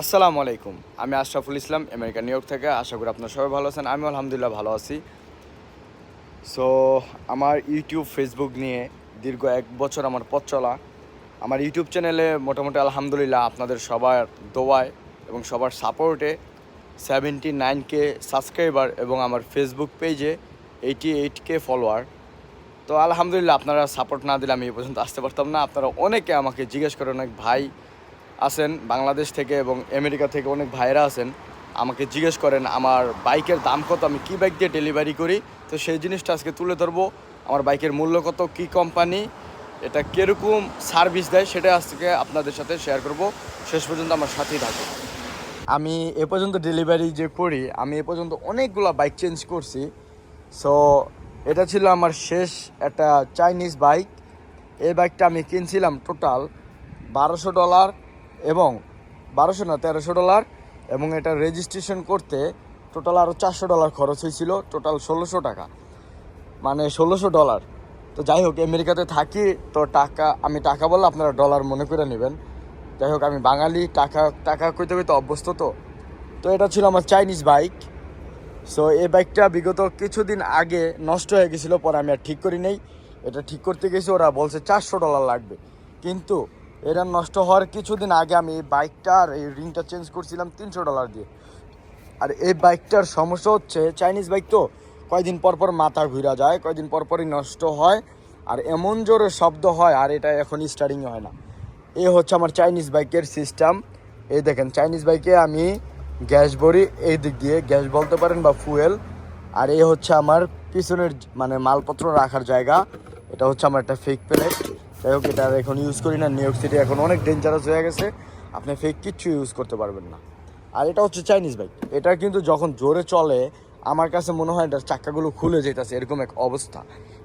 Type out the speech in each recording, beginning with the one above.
আসসালামু আলাইকুম। আমি Ashraful Islam, America, New York থেকে। আশা করি আপনারা সবাই ভালো আছেন। আমি আলহামদুলিল্লাহ ভালো আছি। সো আমার ইউটিউব ফেসবুক নিয়ে দীর্ঘ এক বছর আমার পথ চলা। আমার ইউটিউব চ্যানেলে মোটামুটি আলহামদুলিল্লাহ আপনাদের সবার দোয়ায় এবং সবার সাপোর্টে সেভেন্টি নাইন কে সাবস্ক্রাইবার এবং আমার ফেসবুক পেজে এইটি এইট কে ফলোয়ার তো আলহামদুলিল্লাহ আপনারা সাপোর্ট না দিলে আমি এই পর্যন্ত আসতে পারতাম না। আপনারা অনেকে আমাকে জিজ্ঞেস করেন অনেক ভাই আছেন, বাংলাদেশ থেকে এবং আমেরিকা থেকে অনেক ভাইরা আছেন, আমাকে জিজ্ঞেস করেন, আমার বাইকের দাম কত? আমি কী বাইক দিয়ে ডেলিভারি করি? তো সেই জিনিসটা আজকে তুলে ধরবো, আমার বাইকের মূল্য কত, কী কোম্পানি এটা কীরকম সার্ভিস দেয় সেটা আজকে আপনাদের সাথে শেয়ার করব। শেষ পর্যন্ত আমার সাথেই থাকুন। আমি এ পর্যন্ত ডেলিভারি যে করি, আমি এ পর্যন্ত অনেকগুলো বাইক চেঞ্জ করছি। সো এটা ছিল আমার শেষ একটা চাইনিজ বাইক এই বাইকটা আমি কিনছিলাম টোটাল বারোশো ডলার এবং বারোশো না তেরোশো ডলার, এবং এটা রেজিস্ট্রেশন করতে টোটাল আরও চারশো ডলার খরচ হয়েছিল টোটাল ষোলোশো টাকা। মানে ষোলোশো ডলার। তো যাই হোক, আমেরিকাতে থাকি, তো টাকা, আমি টাকা বললে আপনারা ডলার মনে করে নেবেন। যাই হোক, আমি বাঙালি, টাকা টাকা কইতে কইতে অভ্যস্ত তো। তো এটা ছিল আমার চাইনিজ বাইক সো এই বাইকটা বিগত কিছুদিন আগে নষ্ট হয়ে গেছিল, পরে আমি আর ঠিক করি নেই। এটা ঠিক করতে গেছি, ওরা বলছে চারশো ডলার লাগবে। কিন্তু এটা নষ্ট হওয়ার কিছুদিন আগে আমি এই বাইকটার এই রিংটা চেঞ্জ করছিলাম তিনশো ডলার দিয়ে। আর এই বাইকটার সমস্যা হচ্ছে, চাইনিজ বাইক তো কয়দিন পর পর মাথা ঘুরা যায়, কয়দিন পর পরই নষ্ট হয়, আর এমন জোরে শব্দ হয়, আর এটা এখন স্টার্টিং হয় না। এই হচ্ছে আমার চাইনিজ বাইকের সিস্টেম এই দেখেন, চাইনিজ বাইকে আমি গ্যাস ভরি, এই দিক দিয়ে গ্যাস বলতে পারেন বা ফুয়েল আর এই হচ্ছে আমার পিছনের মানে মালপত্র রাখার জায়গা। এটা হচ্ছে আমার একটা ফেক প্লেট যাই হোক, এটা আর এখন ইউজ করি না নিউ ইয়র্ক সিটি এখন অনেক ডেঞ্জারাস হয়ে গেছে। আপনি ফেক কিচ্ছু ইউজ করতে পারবেন না। আর এটা হচ্ছে চাইনিজ বাইক এটা কিন্তু যখন জোরে চলে, আমার কাছে মনে হয় এটার চাক্কাগুলো খুলে যেতেছে এরকম এক অবস্থা।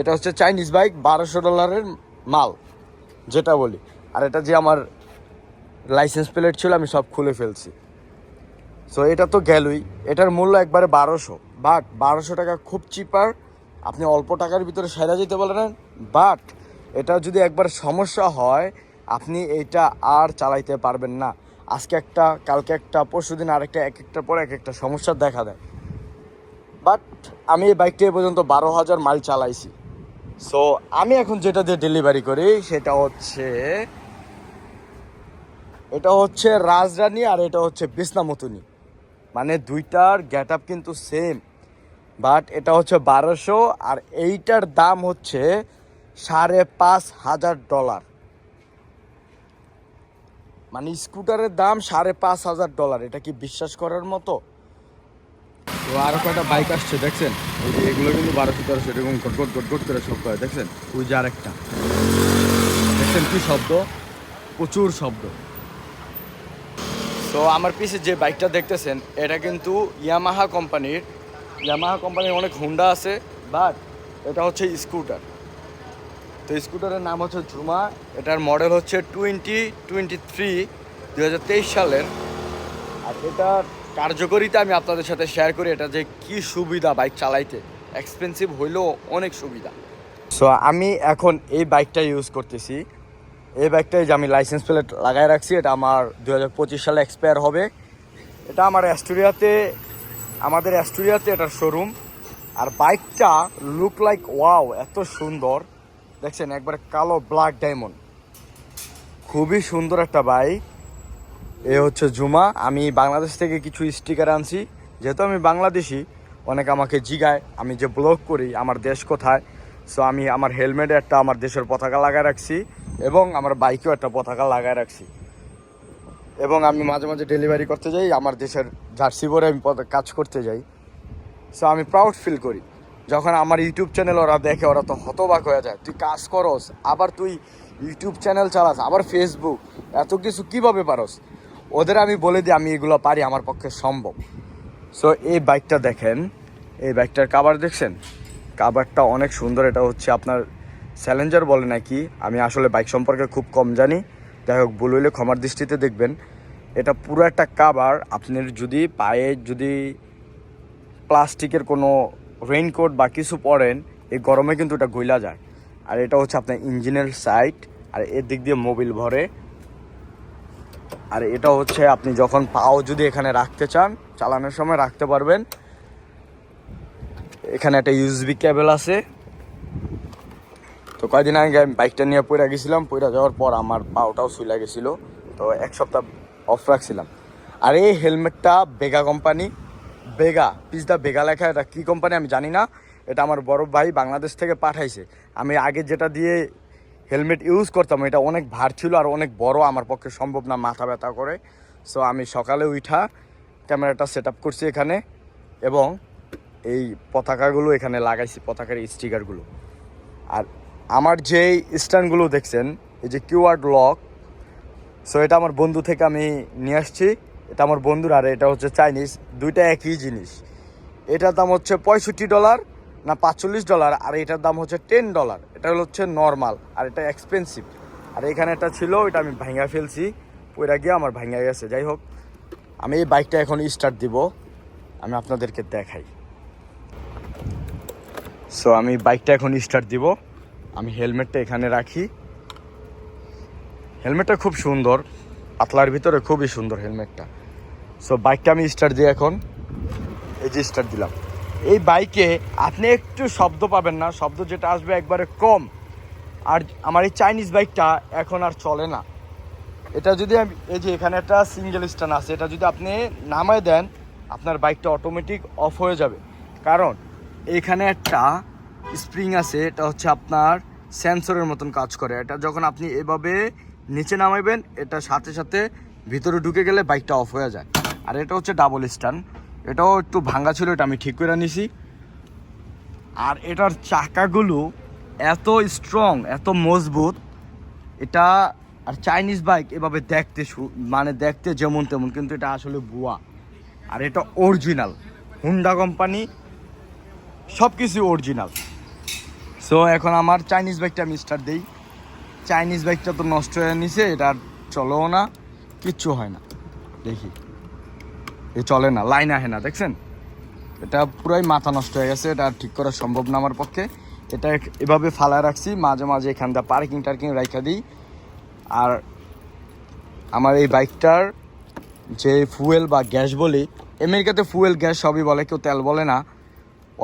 এটা হচ্ছে চাইনিজ বাইক বারোশো ডলারের মাল, যেটা বলি। আর এটা যে আমার লাইসেন্স প্লেট ছিল, আমি সব খুলে ফেলছি। সো এটা তো গেলই। এটার মূল্য একবারে বারোশো। বাট বারোশো টাকা খুব চিপার আপনি অল্প টাকার ভিতরে সেরা যেতে পারেন বাট এটা যদি একবার সমস্যা হয়, আপনি এটা আর চালাইতে পারবেন না। আজকে একটা, কালকে একটা পরশু দিন আরেকটা, এক একটার পর এক একটা সমস্যা দেখা দেয়। বাট আমি এই বাইকটি এ পর্যন্ত বারো হাজার মাইল চালাইছি। সো আমি এখন যেটা দিয়ে ডেলিভারি করি, সেটা হচ্ছে, এটা হচ্ছে রাজরানী আর এটা হচ্ছে বিছনামতুনি মানে দুইটার গেট আপ কিন্তু সেম বাট এটা হচ্ছে বারোশো আর এইটার দাম হচ্ছে সাড়ে পাঁচ হাজার ডলার। মানে স্কুটারের দাম সাড়ে পাঁচ হাজার ডলার এটা কি বিশ্বাস করার মতো? তো আরও কয়টা বাইক আসছে দেখছেন? ওই যে এগুলো কিন্তু বারোশো তেরোশো এরকম গট গট গট গট করে শব্দ হয় দেখছেন? ওই যে আরেকটা। দেখছেন কি শব্দ? প্রচুর শব্দ। তো আমার পিছে যে বাইকটা দেখতেছেন এটা কিন্তু ইয়ামাহা কোম্পানির ইয়ামাহা কোম্পানির অনেক হুন্ডা আছে বাট এটা হচ্ছে স্কুটার। তো স্কুটারের নাম হচ্ছে জুমা এটার মডেল হচ্ছে টোয়েন্টি টোয়েন্টি থ্রি দু হাজার তেইশ সালের। আর এটার কার্যকরিতা আমি আপনাদের সাথে শেয়ার করি, এটা যে কি সুবিধা বাইক চালাইতে। এক্সপেন্সিভ হইলেও অনেক সুবিধা। সো আমি এখন এই বাইকটা ইউজ করতেছি। এই বাইকটাই যে আমি লাইসেন্স প্লেট লাগাই রাখছি, এটা আমার দু হাজার পঁচিশ সালে এক্সপায়ার হবে। এটা আমার অ্যাস্টোরিয়াতে, আমাদের অ্যাস্টোরিয়াতে এটার শোরুম আর বাইকটা লুক লাইক ওয়াও এত সুন্দর। দেখছেন, একবার কালো ব্ল্যাক ডায়মন্ড খুবই সুন্দর একটা বাইক এ হচ্ছে জুমা আমি বাংলাদেশ থেকে কিছু স্টিকার আনছি। যেহেতু আমি বাংলাদেশি, অনেক আমাকে জিগায়, আমি যে ব্লগ করি, আমার দেশ কোথায় সো আমি আমার হেলমেটে একটা আমার দেশের পতাকা লাগায় রাখছি এবং আমার বাইকেও একটা পতাকা লাগায় রাখছি। এবং আমি মাঝে মাঝে ডেলিভারি করতে যাই, আমার দেশের জার্সি পরে আমি কাজ করতে যাই। সো আমি প্রাউড ফিল করি। যখন আমার ইউটিউব চ্যানেল ওরা দেখে, ওরা তো হতবাক হয়ে যায়। তুই কাজ করস, আবার তুই ইউটিউব চ্যানেল চালাস, আবার ফেসবুক এত কিছু কীভাবে পারস? ওদের আমি বলে দিই, আমি এগুলো পারি, আমার পক্ষে সম্ভব। সো এই বাইকটা দেখেন, এই বাইকটার কাভার দেখছেন? কাবারটা অনেক সুন্দর, এটা হচ্ছে আপনার চ্যালেঞ্জার বলে নাকি, আমি আসলে বাইক সম্পর্কে খুব কম জানি। যাই হোক, ভুল হইলে ক্ষমার দৃষ্টিতে দেখবেন। এটা পুরো একটা কাবার আপনার যদি পায়ে যদি প্লাস্টিকের কোনো রেইনকোট বা কিছু পরেন, এই গরমে কিন্তু এটা গইলা যায়। আর এটা হচ্ছে আপনার ইঞ্জিনের সাইট আর এর দিক দিয়ে মোবিল ভরে। আর এটা হচ্ছে আপনি যখন পাও যদি এখানে রাখতে চান, চালানোর সময় রাখতে পারবেন। এখানে একটা ইউএসবি কেবল আছে। তো কয়দিন আগে আমি বাইকটা নিয়ে পড়ে গেছিলাম পড়ে যাওয়ার পর আমার পাওটাও শুইলা গেছিল। তো এক সপ্তাহ অফ রাখছিলাম। আর এই হেলমেটটা বেগা কোম্পানি বেগা পিসদা বেগা লেখা, এটা কী কোম্পানি আমি জানি না। এটা আমার বড় ভাই বাংলাদেশ থেকে পাঠাইছে। আমি আগে যেটা দিয়ে হেলমেট ইউজ করতাম, এটা অনেক ভার ছিল আর অনেক বড়, আমার পক্ষে সম্ভব না মাথা ব্যথা করে। সো আমি সকালে উঠা ক্যামেরাটা সেট করছি এখানে এবং এই পতাকাগুলো এখানে লাগাইছি, পতাকার স্টিকারগুলো আর আমার যেই স্ট্যান্ডগুলো দেখছেন, এই যে কিউআর লক সো এটা আমার বন্ধু থেকে আমি নিয়ে আসছি। এটা আমার বন্ধুর, আর এটা হচ্ছে চাইনিজ, দুইটা একই জিনিস। এটার দাম হচ্ছে পঁয়ষট্টি ডলার না পাঁচচল্লিশ ডলার, আর এটার দাম হচ্ছে টেন ডলার। এটা হচ্ছে নর্মাল, আর এটা এক্সপেন্সিভ। আর এখানে একটা ছিল এটা আমি ভাঙা ফেলছি ওইটা গিয়ে আমার ভাঙা গেছে। যাই হোক, আমি এই বাইকটা এখন স্টার্ট দিব, আমি আপনাদেরকে দেখাই। সো আমি বাইকটা এখন স্টার্ট দিব, আমি হেলমেটটা এখানে রাখি। হেলমেটটা খুব সুন্দর, পাতলার ভিতরে খুবই সুন্দর হেলমেটটা। সো বাইকটা আমি স্টার্ট দিই এখন এই যে স্টার্ট দিলাম। এই বাইকে আপনি একটু শব্দ পাবেন না, শব্দ যেটা আসবে একবারে কম। আর আমার এই চাইনিজ বাইকটা এখন আর চলে না। এটা যদি আমি, এই যে এখানে একটা সিঙ্গেল স্ট্যান্ড আছে, এটা যদি আপনি নামায় দেন, আপনার বাইকটা অটোমেটিক অফ হয়ে যাবে। কারণ, এখানে একটা স্প্রিং আছে, এটা হচ্ছে আপনার সেন্সরের মতন কাজ করে। এটা যখন আপনি এভাবে নিচে নামাইবেন, এটা সাথে সাথে ভিতরে ঢুকে গেলে বাইকটা অফ হয়ে যায়। আর এটা হচ্ছে ডাবল স্ট্যান্ড এটাও একটু ভাঙা ছিল, এটা আমি ঠিক করে নিছি। আর এটার চাকাগুলো এত স্ট্রং এত মজবুত। এটা আর চাইনিজ বাইক এভাবে দেখতে মানে দেখতে যেমন তেমন, কিন্তু এটা আসলে বুয়া আর এটা অরিজিনাল হুন্ডা কোম্পানি সব কিছু অরিজিনাল সো এখন আমার চাইনিজ বাইকটা আমি স্টার্ট দিই। চাইনিজ বাইকটা তো নষ্ট হয়ে নিছে, এটা চলেও না। কিচ্ছু হয় না। দেখি। এ চলে না, লাইন আহে না, দেখছেন? এটা পুরাই মাথা নষ্ট হয়ে গেছে, এটা ঠিক করা সম্ভব না আমার পক্ষে। এটা এভাবে ফালায় রাখছি, মাঝে মাঝে এখান দিয়ে পার্কিং টার্কিং রাখা দিই। আর আমার এই বাইকটার যে ফুয়েল বা গ্যাস বলি, আমেরিকাতে ফুয়েল গ্যাস সবই বলে, কেউ তেল বলে না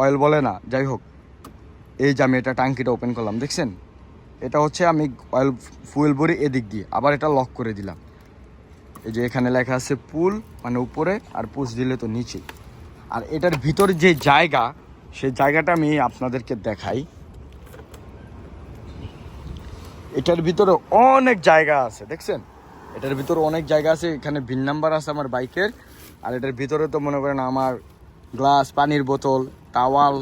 অয়েল বলে না, যাই হোক। এই যে আমি এটা টাঙ্কিটা ওপেন করলাম, দেখছেন? এটা হচ্ছে আমি অয়েল ফুয়েল ভরে এদিক দিয়ে, আবার এটা লক করে দিলাম। এই যে এখানে লেখা আছে পুল মানে উপরে, আর পুশ দিলে তো নিচে আর এটার ভিতর যে জায়গা সেই জায়গাটা আমি আপনাদেরকে দেখাই। এটার ভিতরে অনেক জায়গা আছে, দেখছেন? এটার ভিতরে অনেক জায়গা আছে, এখানে ভিন নাম্বার আছে আমার বাইকের। আর এটার ভিতরে তো মনে করেন আমার গ্লাস, পানির বোতল, টাওয়াল,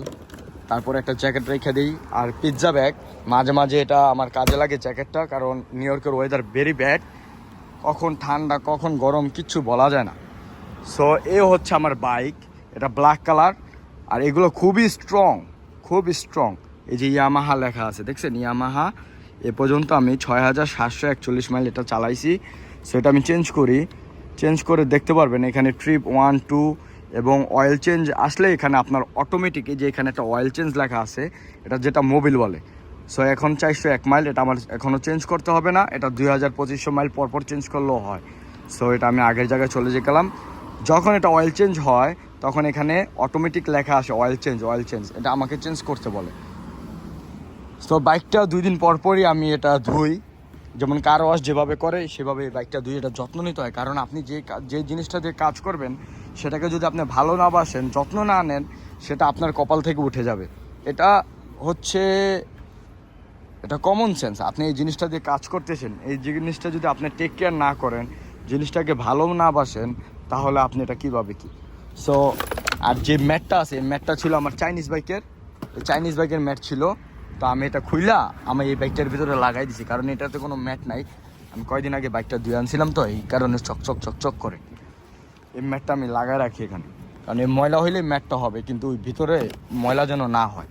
তারপর একটা জ্যাকেট রেখে দিই, আর পিৎজা ব্যাগ। মাঝে মাঝে এটা আমার কাজে লাগে জ্যাকেটটা, কারণ নিউ ইয়র্কের ওয়েদার ভেরি ব্যাড কখন ঠান্ডা, কখন গরম, কিচ্ছু বলা যায় না। সো এ হচ্ছে আমার বাইক এটা ব্ল্যাক কালার আর এগুলো খুবই স্ট্রং খুব স্ট্রং এই যে ইয়ামাহা লেখা আছে, দেখছেন? ইয়ামাহা এ পর্যন্ত আমি ছয় হাজার সাতশো একচল্লিশ মাইল এটা চালাইছি। সেটা আমি চেঞ্জ করি। চেঞ্জ করে দেখতে পারবেন, এখানে ট্রিপ ওয়ান টু এবং অয়েল চেঞ্জ আসলে এখানে আপনার অটোমেটিক এই যে এখানে একটা অয়েল চেঞ্জ লেখা আছে, এটা যেটা মোবিল বলে। সো এখন চারশো এক মাইল এটা আমার এখনও চেঞ্জ করতে হবে না। এটা দুই হাজার পঁচিশশো মাইল পরপর চেঞ্জ করলেও হয়। সো এটা আমি আগের জায়গায় চলে যে গেলাম। যখন এটা অয়েল চেঞ্জ হয়, তখন এখানে অটোমেটিক লেখা আসে অয়েল চেঞ্জ অয়েল চেঞ্জ এটা আমাকে চেঞ্জ করতে বলে। সো বাইকটা দুই দিন পর পরই আমি এটা ধুই। যেমন কার ওয়াশ যেভাবে করে, সেভাবে বাইকটা ধুই এটা যত্ন নিতে হয়। কারণ আপনি যে যে জিনিসটা দিয়ে কাজ করবেন, সেটাকে যদি আপনি ভালো না বাসেন, যত্ন না নেন, সেটা আপনার কপাল থেকে উঠে যাবে। এটা হচ্ছে এটা কমন সেন্স আপনি এই জিনিসটা দিয়ে কাজ করতেছেন, এই জিনিসটা যদি আপনি টেক কেয়ার না করেন, জিনিসটাকে ভালো না বাসেন, তাহলে আপনি এটা কীভাবে কি? সো আর যে ম্যাটটা আছে, এই ম্যাটটা ছিল আমার চাইনিজ বাইকের চাইনিজ বাইকের ম্যাট ছিল। তো আমি এটা খুইলা, আমি এই বাইকটার ভিতরে লাগাই দিছি, কারণ এটাতে কোনো ম্যাট নাই। আমি কয়দিন আগে বাইকটা ধুয়ে আনছিলাম তো, এই কারণে চকচক চকচক করে। এই ম্যাটটা আমি লাগাই রাখি এখানে। কারণ এই ময়লা হইলে ম্যাটটা হবে, কিন্তু ওই ভিতরে ময়লা যেন না হয়,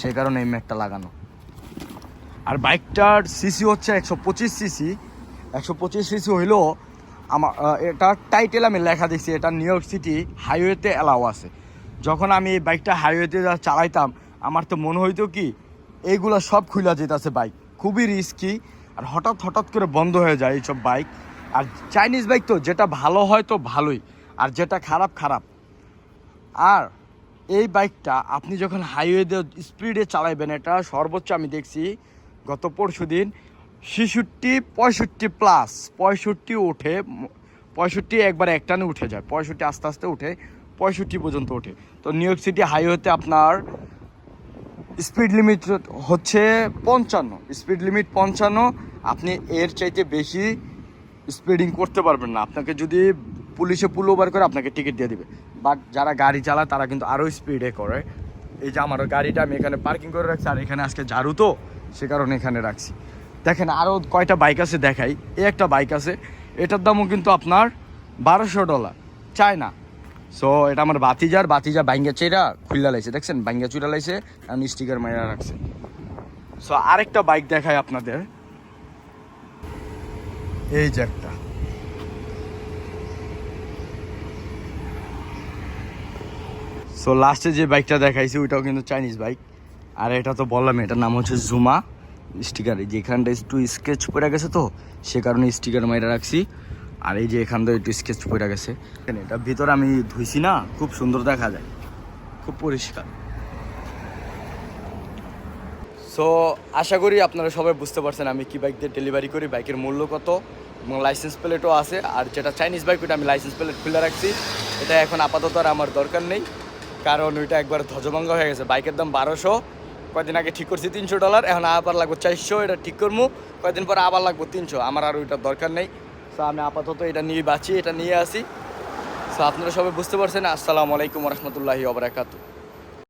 সেই কারণে এই ম্যাটটা লাগানো। আর বাইকটার সিসি হচ্ছে একশো পঁচিশ সিসি একশো পঁচিশ সিসি হইলেও আমার এটার টাইটেল আমি লেখা দেখছি, এটা নিউ ইয়র্ক সিটি হাইওয়েতে অ্যালাও আছে। যখন আমি এই বাইকটা হাইওয়েতে চালাইতাম, আমার তো মনে হইতো কি, এইগুলো সব খুলে যেতেছে বাইক। খুবই রিস্কি আর হঠাৎ হঠাৎ করে বন্ধ হয়ে যায় এইসব বাইক। আর চাইনিজ বাইক তো, যেটা ভালো হয় তো ভালোই, আর যেটা খারাপ খারাপ। আর এই বাইকটা আপনি যখন হাইওয়েতে স্পিডে চালাইবেন, এটা সর্বোচ্চ আমি দেখছি গত পরশু দিন ছেষট্টি, পঁয়ষট্টি প্লাস পঁয়ষট্টি উঠে, পঁয়ষট্টি একবার একটানে উঠে যায়। পঁয়ষট্টি আস্তে আস্তে উঠে, পঁয়ষট্টি পর্যন্ত ওঠে তো নিউ ইয়র্ক সিটি হাইওয়েতে আপনার স্পিড লিমিট হচ্ছে পঞ্চান্ন। স্পিড লিমিট পঞ্চান্ন, আপনি এর চাইতে বেশি স্পিডিং করতে পারবেন না। আপনাকে যদি পুলিশে পুল ওভার করে, আপনাকে টিকিট দিয়ে দেবে। বাট যারা গাড়ি চালায়, তারা কিন্তু আরও স্পিডে করে। এই যে আমার গাড়িটা আমি এখানে পার্কিং করে রাখছি, আর এখানে আজকে ঝাড়ু তো। সে কারণে এখানে রাখছি। দেখেন আরও কয়টা বাইক আছে দেখাই। এই একটা বাইক আছে, এটার দামও কিন্তু আপনার বারোশো ডলার চায় না সো এটা আমার বাতিজার বাতিজা বাইঙ্গা চেরা খুললা লাইছে, দেখছেন? বাইঙ্গা চুরা লাইছে আমি স্টিকার মাইরা রাখছে। সো আরেকটা বাইক দেখাই আপনাদের। এই যে একটা। সো লাস্টে যে বাইকটা দেখাইছি, ওইটাও কিন্তু চাইনিজ বাইক। আর এটা তো বললাম এটার নাম হচ্ছে জুমা স্টিকার। এই যে এখানটা একটু স্কেচ পড়ে গেছে তো, সে কারণে স্টিকার মাইরা রাখছি। আর এই যে এখান থেকে একটু স্কেচ পড়ে গেছে। এটা ভিতরে আমি ধুইছি না, খুব সুন্দর দেখা যায়। খুব পরিষ্কার। সো আশা করি আপনারা সবাই বুঝতে পারছেন আমি কি বাইক দিয়ে ডেলিভারি করি বাইকের মূল্য কত এবং লাইসেন্স প্লেটও আছে। আর যেটা চাইনিজ বাইক ওইটা আমি লাইসেন্স প্লেট খুলে রাখছি। এটা এখন আপাতত আর আমার দরকার নেই। কারণ ওইটা একবার ধ্বজভঙ্গ হয়ে গেছে। বাইকের দাম বারোশো। কয়দিন আগে ঠিক করছি তিনশো ডলার, এখন আবার লাগবো চারশো, এটা ঠিক করব কয়েকদিন পর আবার লাগবো তিনশো, আমার আর ওইটার দরকার নেই। সো আমি আপাতত এটা নিয়ে বাঁচি, এটা নিয়ে আসি। সো আপনারা সবাই বুঝতে পারছেন, আসসালামু আলাইকুম রহমতুল্লাহি ওবরাকাতু